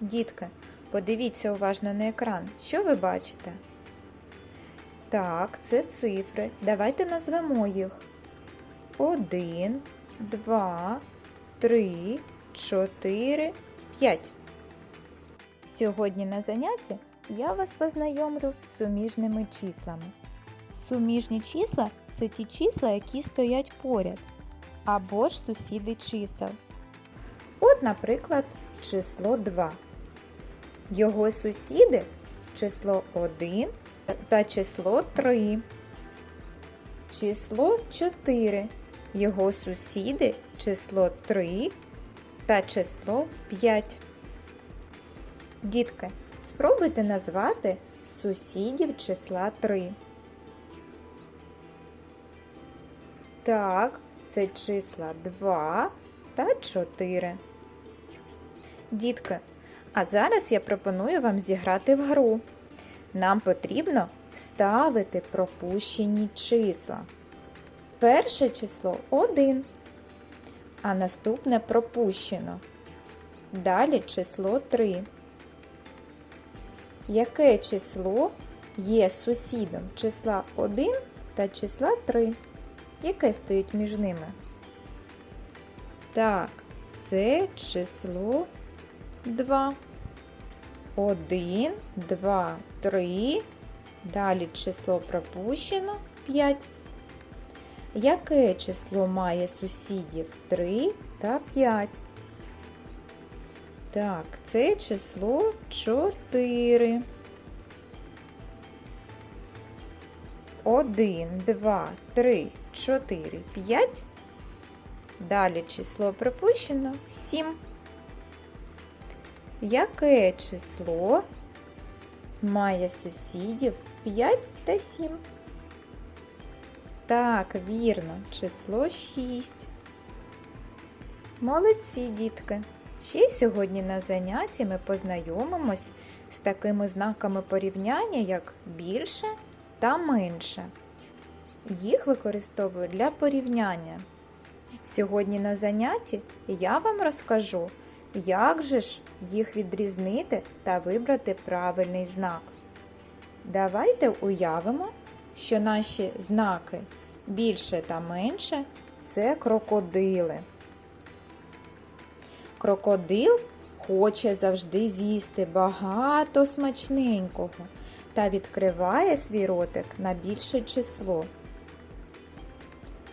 Дітки, подивіться уважно на екран. Що ви бачите? Так, це цифри. Давайте назвемо їх. Один, два, три, чотири, п'ять. Сьогодні на занятті я вас познайомлю з суміжними числами. Суміжні числа це ті числа, які стоять поряд, або ж сусіди чисел. От, наприклад, число 2. Його сусіди число 1 та число 3. Число 4. Його сусіди число 3 та число 5. Дітки, спробуйте назвати сусідів числа 3. Так, це числа 2 та 4. Дітки, а зараз я пропоную вам зіграти в гру. Нам потрібно вставити пропущені числа. Перше число 1, а наступне пропущено. Далі число 3. Яке число є сусідом числа 1 та числа 3? Яке стоїть між ними? Так, це число 2. 1, 2, 3. Далі число пропущено 5. Яке число має сусідів 3 та 5? Так, це число 4. 1, 2, 3, 4, 5. Далі число пропущено 7. Яке число має сусідів 5 та 7? Так, вірно, число 6. Молодці, дітки! Ще сьогодні на занятті ми познайомимось з такими знаками порівняння, як більше та менше. Їх використовую для порівняння. Сьогодні на занятті я вам розкажу, як же ж їх відрізнити та вибрати правильний знак. Давайте уявимо, що наші знаки більше та менше це крокодили. Крокодил хоче завжди з'їсти багато смачненького та відкриває свій ротик на більше число.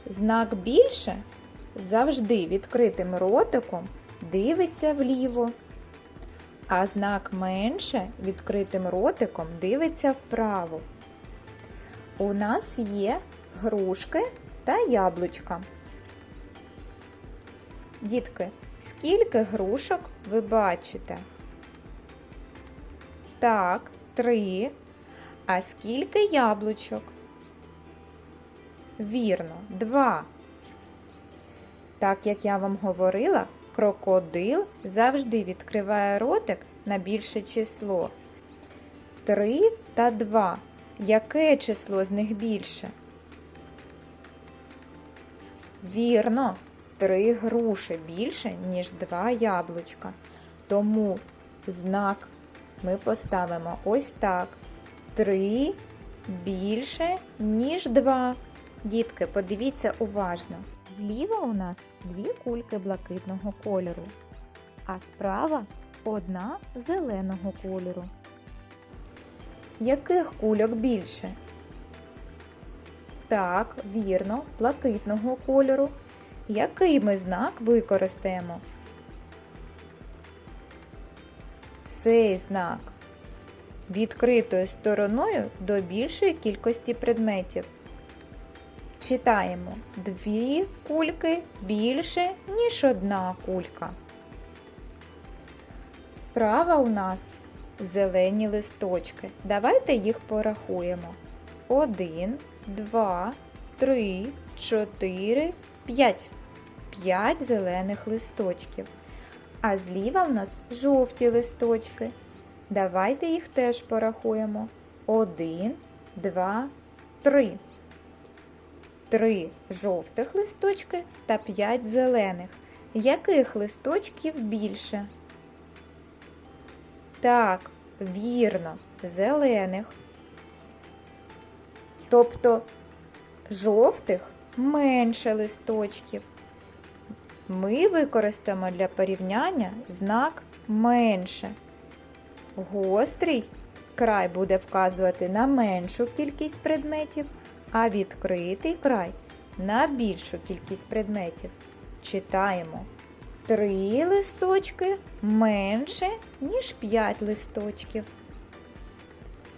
Знак більше завжди відкритим ротиком дивиться вліво, а знак менше відкритим ротиком дивиться вправо. У нас є грушки та яблучка. Дітки, скільки грушок ви бачите? Так, три. А скільки яблучок? Вірно, два. Так як я вам говорила, крокодил завжди відкриває ротик на більше число. Три та два. Яке число з них більше? Вірно, три груші більше, ніж два яблучка. Тому знак ми поставимо ось так. Три більше, ніж два. Дітки, подивіться уважно. Зліва у нас дві кульки блакитного кольору, а справа одна зеленого кольору. Яких кульок більше? Так, вірно, блакитного кольору. Який ми знак використаємо? Цей знак відкритою стороною до більшої кількості предметів. Читаємо дві кульки більше, ніж одна кулька. Справа у нас зелені листочки. Давайте їх порахуємо. Один, два, три, чотири, п'ять. П'ять зелених листочків. А зліва в нас жовті листочки. Давайте їх теж порахуємо. Один, два, три. Три жовтих листочки та п'ять зелених. Яких листочків більше? Так, вірно, зелених. Тобто жовтих менше листочків. Ми використаємо для порівняння знак менше. Гострий край буде вказувати на меншу кількість предметів, а відкритий край на більшу кількість предметів. Читаємо. Три листочки менше, ніж п'ять листочків.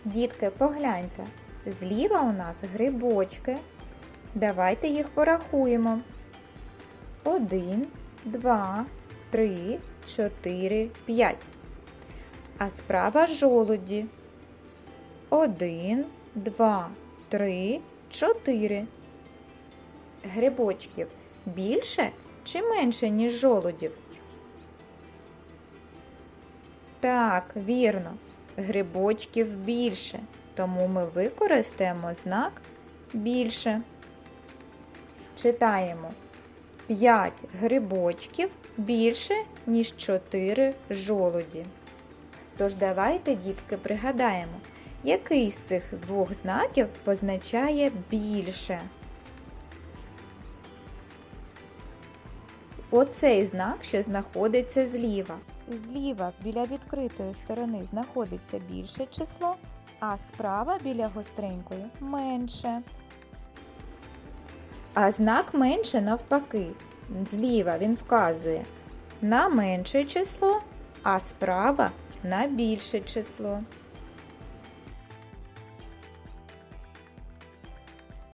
Дітки, погляньте, зліва у нас грибочки. Давайте їх порахуємо. Один, два, три, чотири, п'ять. А справа жолуді. Один, два, три, чотири. Грибочків більше чи менше, ніж жолудів? Так, вірно. Грибочків більше, тому ми використаємо знак більше. Читаємо 5 грибочків більше, ніж 4 жолуді. Тож давайте, дітки, пригадаємо, який з цих двох знаків позначає більше. Оцей знак, що знаходиться зліва. Зліва біля відкритої сторони знаходиться більше число, а справа біля гостренької менше. А знак менше навпаки. Зліва він вказує на менше число, а справа на більше число.